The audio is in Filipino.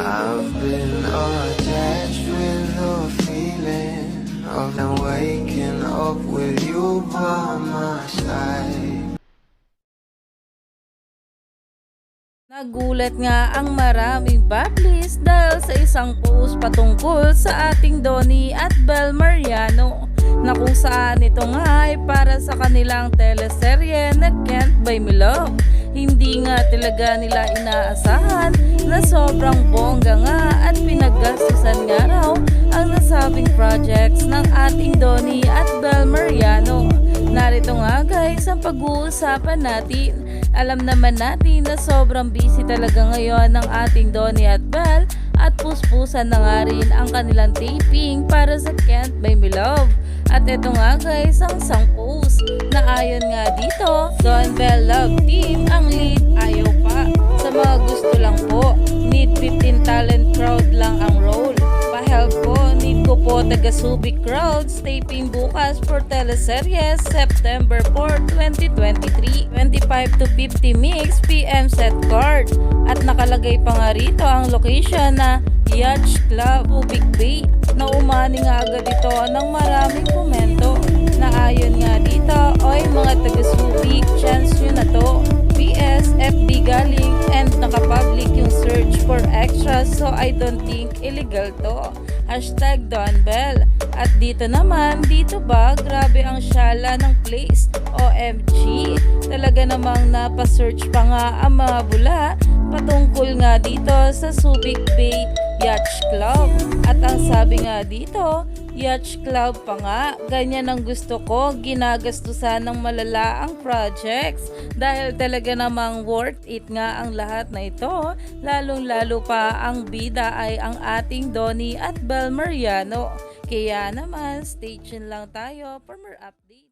I've been attached with the feeling of now waking up with you by my side. Nagulat nga ang maraming bablis dahil sa isang post patungkol sa ating Donnie at Bel Mariano na kung saan ito nga ay para sa kanilang teleserye na Can't Buy Me Love. Hindi nga talaga nila inaasahan na sobrang bongga nga at pinaggastusan nga raw ang nasabing projects ng ating Donnie at Bel Mariano. Narito nga guys ang pag-uusapan natin. Alam naman natin na sobrang busy talaga ngayon ng ating Donnie at Belle at puspusan na nga rin ang kanilang taping para sa Can't Buy Me Love. At ito nga guys ang post na ayon nga dito, Don Bell Love Team ang lead ayaw pa. Sa mga gusto lang po, need 15 talent crowd lang ang role. Pa-help po, need ko po taga Subic Crowds taping bukas for teleseries September 4, 2023 25 to 50 mix PM set card at nakalagay pa nga rito ang location na Yacht Club Subic Bay na umani nga agad ito ng maraming komento na ayon nga dito oy mga taga Subic chance nyo na to PS FB galing and nakapublic yung search for extras so I don't think illegal to Hashtag Don Bell. At dito naman, dito ba, grabe ang syala ng place. OMG, talaga namang napasearch pa nga ang mga bula patungkol nga dito sa Subic Bay Yacht Club. At ang sabi nga dito, Yacht Club pa nga, ganyan ang gusto ko, ginagastusan ng malala ang projects dahil talaga namang worth it nga ang lahat na ito, lalong lalo pa ang bida ay ang ating Donnie at Bel Mariano. Kaya naman, stay tuned lang tayo for more updates.